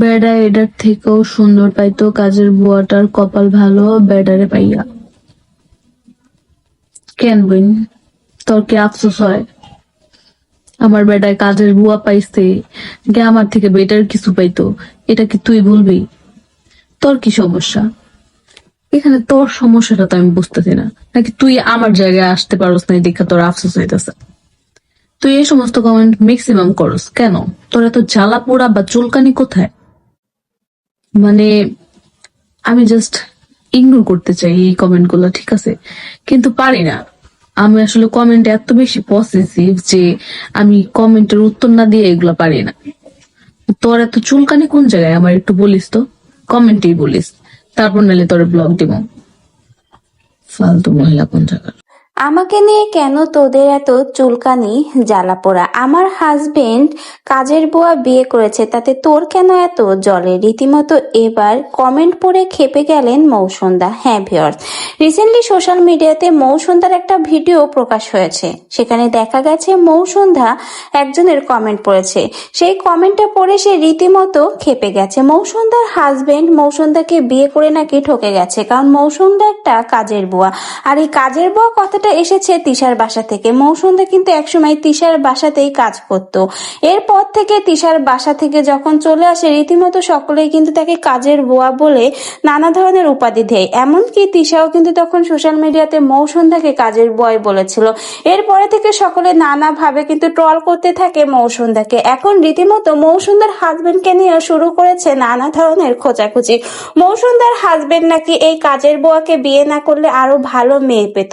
বেড়া এটার থেকেও সুন্দর পাইতো, কাজের বুয়াটার কপাল ভালো, বেড়ারে পাইয়া। কেন বইন? তোর কি আফসোস হয়? আমার বেটায় কাজের বুয়া পাইছে গে আমার থেকে বেটার কিছু পাইতো, এটা কি তুই বলবি তোর কি সমস্যা? এখানে তোর সমস্যাটা তো আমি বুঝতেছি না। নাকি তুই আমার জায়গায় আসতে পারোস না দেখা তোর আফসোস হইতেছে? তুই এই সমস্ত কমেন্ট ম্যাক্সিমাম করস, কেন? তোর এত জ্বালা পোড়া বা চুলকানি কোথায়? মানে আমি জাস্ট ইগনোর করতে চাই এই কমেন্টগুলো, ঠিক আছে? কিন্তু পারি না। আমি আসলে কমেন্ট এত বেশি পসেসিভ যে আমি কমেন্টের উত্তর না দিয়ে এগুলো পারি না। তোর এত চুলকানি কোন জায়গায়? আমার একটু বলিস তো। কমেন্টেই বলিস। তারপর নাহলে তোর ব্লগ দিব। ফালতু মহিলা কোন জায়গার? আমাকে নিয়ে কেন তোদের এত চুলকানি জ্বালা পোড়া আমার হাজবেন্ড কাজের বুয়া বিয়ে করেছে, তাতে তোর কেন এত জলে? রীতিমতো এবার কমেন্ট পড়ে খেপে গেলেন মৌসুন্দা। হ্যাঁ ভিওর্স রিসেন্টলি সোশ্যাল মিডিয়াতে মৌসুন্দার একটা ভিডিও প্রকাশ হয়েছে। সেখানে দেখা গেছে মৌসুন্ধা একজনের কমেন্ট পড়েছে। সেই কমেন্টটা পড়ে সে রীতিমতো খেপে গেছে। মৌসুন্দার হাজবেন্ড মৌসুন্দাকে বিয়ে করে নাকি ঠকে গেছে? কারণ মৌসুন্দা একটা কাজের বুয়া। আর এই কাজের বুয়া কথাটা এসেছে তিশার বাসা থেকে। মৌসুন্দা কিন্তু একসময় তিশার বাসাতেই কাজ করত। এরপর থেকে তিশার বাসা থেকে যখন চলে আসে, রীতিমতো সকলেই কিন্তু তাকে কাজের বুয়া বলে নানা ধরনের উপাধি দেয়। এমনকি তিশাও কিন্তু তখন সোশ্যাল মিডিয়াতে মৌসুন্দাকে কাজের বয় বলেছিল। এরপরে থেকে সকলে নানাভাবে কিন্তু ট্রল করতে থাকে মৌসুন্দাকে। এখন রীতিমতো মৌসুন্দার হাজবেন্ডকে নিয়ে শুরু করেছে নানা ধরনের খোঁচাখুচি মৌসুন্দার হাজবেন্ড নাকি এই কাজের বোয়াকে বিয়ে না করলে আরও ভালো মেয়ে পেত।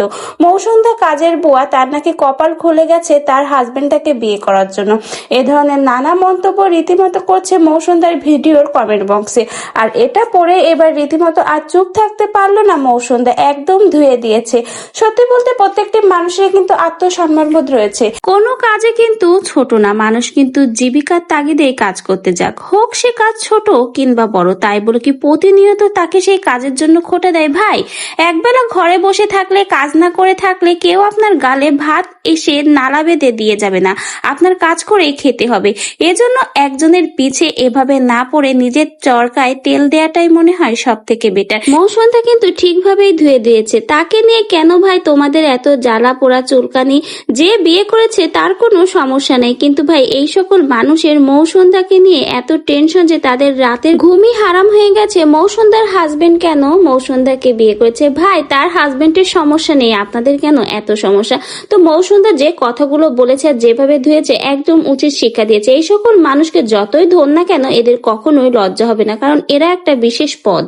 মৌসুন্দা কাজের বুয়া তার নাকি কপাল খুলে গেছে তার হাজবেন্ডটাকে বিয়ে করার জন্য। এ ধরনের নানা মন্তব্য রীতিমতো করছে মৌসুন্দার ভিডিওর কমেন্ট বক্সে। আর এটা পড়ে এবার রীতিমতো আর চুপ থাকতে পারল না মৌসুন্দা, একদম ধুয়ে দিয়েছে। সত্যি বলতে প্রত্যেকটি মানুষের কিন্তু আত্মসম্মানবোধ রয়েছে। কোনো কাজে কিন্তু ছোট না, মানুষ কিন্তু জীবিকার তাগিদেই কাজ করতে যাক। হোক সে কাজ ছোট কিংবা বড়, তাই বলে কি প্রতিনিয়ত তাকে সেই কাজের জন্য খোটা দেয় ভাই? একবেলা ঘরে বসে থাকলে কাজ না করে থাকলে কেউ আপনার গালে ভাত এসে নালা বেঁধে দিয়ে যাবে না। আপনার কাজ করেই খেতে হবে। এজন্য একজনের পিছে এভাবে না পড়ে নিজের চরকায় তেল দেওয়াটাই মনে হয় সব থেকে বেটার মৌসুমটা কিন্তু ঠিকভাবেই ধুয়ে দিয়েছে। তাকে নিয়ে কেন ভাই তোমাদের এত জ্বালা পোড়া চুলকানি? যে বিয়ে করেছে তার কোনো সমস্যা নেই। কিন্তু ভাই, এই সকল মানুষের মৌসুন্দাকে নিয়ে এত টেনশন যে তাদের রাতের ঘুমই হারাম হয়ে গেছে। মৌসুন্দার হাজবেন্ড কেন মৌসুন্দাকে বিয়ে করেছে? ভাই, তার হাজবেন্ডের সমস্যা নেই। আপনাদের কেন? এত সমস্যা। তো মৌসুন্দর যে কথাগুলো বলেছে আর যেভাবে ধুয়েছে, একদম উচিত শিক্ষা দিয়েছে। এই সকল মানুষকে যতই ধর না কেন, এদের কখনোই লজ্জা হবে না, কারণ এরা একটা বিশেষ পদ।